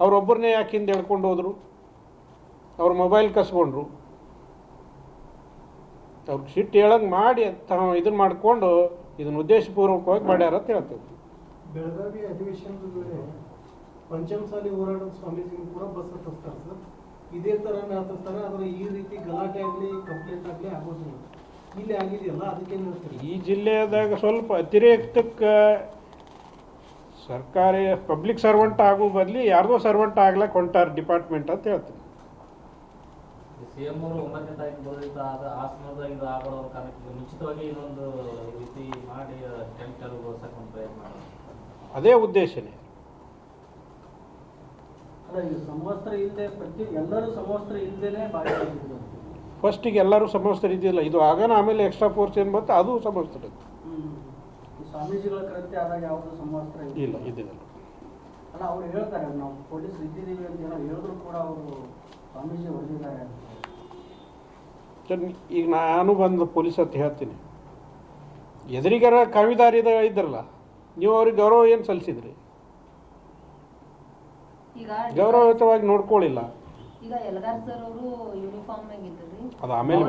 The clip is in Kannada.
ಅವ್ರೊಬ್ಬರನ್ನೇ ಯಾಕೆ ಹಿಂದೆ ಎಳ್ಕೊಂಡು ಹೋದರು? ಅವ್ರ ಮೊಬೈಲ್ ಕಸ್ಕೊಂಡ್ರು. ಅವ್ರಿಗೆ ಸಿಟ್ಟು ಹೇಳಂಗೆ ಮಾಡಿ ತಾವು ಇದನ್ನು ಮಾಡಿಕೊಂಡು ಇದನ್ನು ಉದ್ದೇಶಪೂರ್ವಕವಾಗಿ ಮಾಡ್ಯಾರ ಅಂತ ಹೇಳ್ತೇವೆ ಬೆಳಗಾವಿ ಅಧಿವೇಶನದ ವೇಳೆ ಪಂಚಮಸಾಲಿ ಹೋರಾಟದ ಸ್ವಾಮೀಜಿಗೂ ಕೂಡ ಬಸ್ ಹತ್ತಿಸ್ತಾರೆ ಸರ್. ಇದೇ ಥರ ಹತ್ತಿಸ್ತಾರೆ ಆದರೆ ಈ ರೀತಿ ಗಲಾಟೆ ಆಗಲಿ ಕಂಪ್ಲೇಂಟ್ ಆಗಲಿ ಆಗೋದಿಲ್ಲ. ಇಲ್ಲಿ ಆಗಿದೆಯಲ್ಲ ಅದಕ್ಕೆ ಈ ಜಿಲ್ಲೆದಾಗ ಸ್ವಲ್ಪ ಅತಿರೇಕಕ್ಕೆ ಸರ್ಕಾರಿ ಪಬ್ಲಿಕ್ ಸರ್ವೆಂಟ್ ಆಗೋ ಬದಲಿ ಯಾರ್ದೋ ಸರ್ವೆಂಟ್ ಆಗ್ಲಕ್ಕೆ ಹೊಂಟಾರ ಡಿಪಾರ್ಟ್ಮೆಂಟ್ ಅಂತ ಹೇಳ್ತೀನಿ. ಅದೇ ಉದ್ದೇಶನೇ. ಫಸ್ಟಿಗೆ ಎಲ್ಲರೂ ಸಮವಸ್ತ್ರ ಇದ್ದಿಲ್ಲ. ಇದು ಆಗ ಆಮೇಲೆ ಎಕ್ಸ್ಟ್ರಾ ಫೋರ್ಸ್ ಏನು ಬಂತು ಅದು ಸಮವಸ್ತ್ರ ಸ್ವಾಮೀಜಿಗಳ ಕೃತ್ಯ ಆದಾಗ ಯಾವುದು ಸಮವಸ್ತ್ರ ಇಲ್ಲ. ಇದ್ದಿದ್ದಿಲ್ಲ ಅಲ್ಲ ಅವ್ರು ಹೇಳ್ತಾರೆ ನಾವು ಪೊಲೀಸ್ ಇದ್ದಿದ್ದೀವಿ ಅಂತ ಏನೋ ಹೇಳಿದ್ರು ಕೂಡ ಅವರು ಸ್ವಾಮೀಜಿ ಹೊಡೆದಿದ್ದಾರೆ ಈಗ ನಾನು ಬಂದು ಪೊಲೀಸ್ ಅಂತ ಹೇಳ್ತೀನಿ. ಎದುರಿಗರ ಕವಿದಾರಿದ ಇದ್ರಲ್ಲ ನೀವು ಅವ್ರಿಗೆ ಗೌರವ ಏನು ಸಲ್ಲಿಸಿದ್ರಿ? ಈಗ ಗೌರವಯುತವಾಗಿ ನೋಡ್ಕೊಳ್ಳಿಲ್ಲ. ಈಗ ಎಲ್ಗಾರ್ ಸರ್ ಅವರು ಯೂನಿಫಾರ್ಮ್ ಆಗಿದ್ದರು ಇದ್ರಿ ಅದು ಆಮೇಲೆ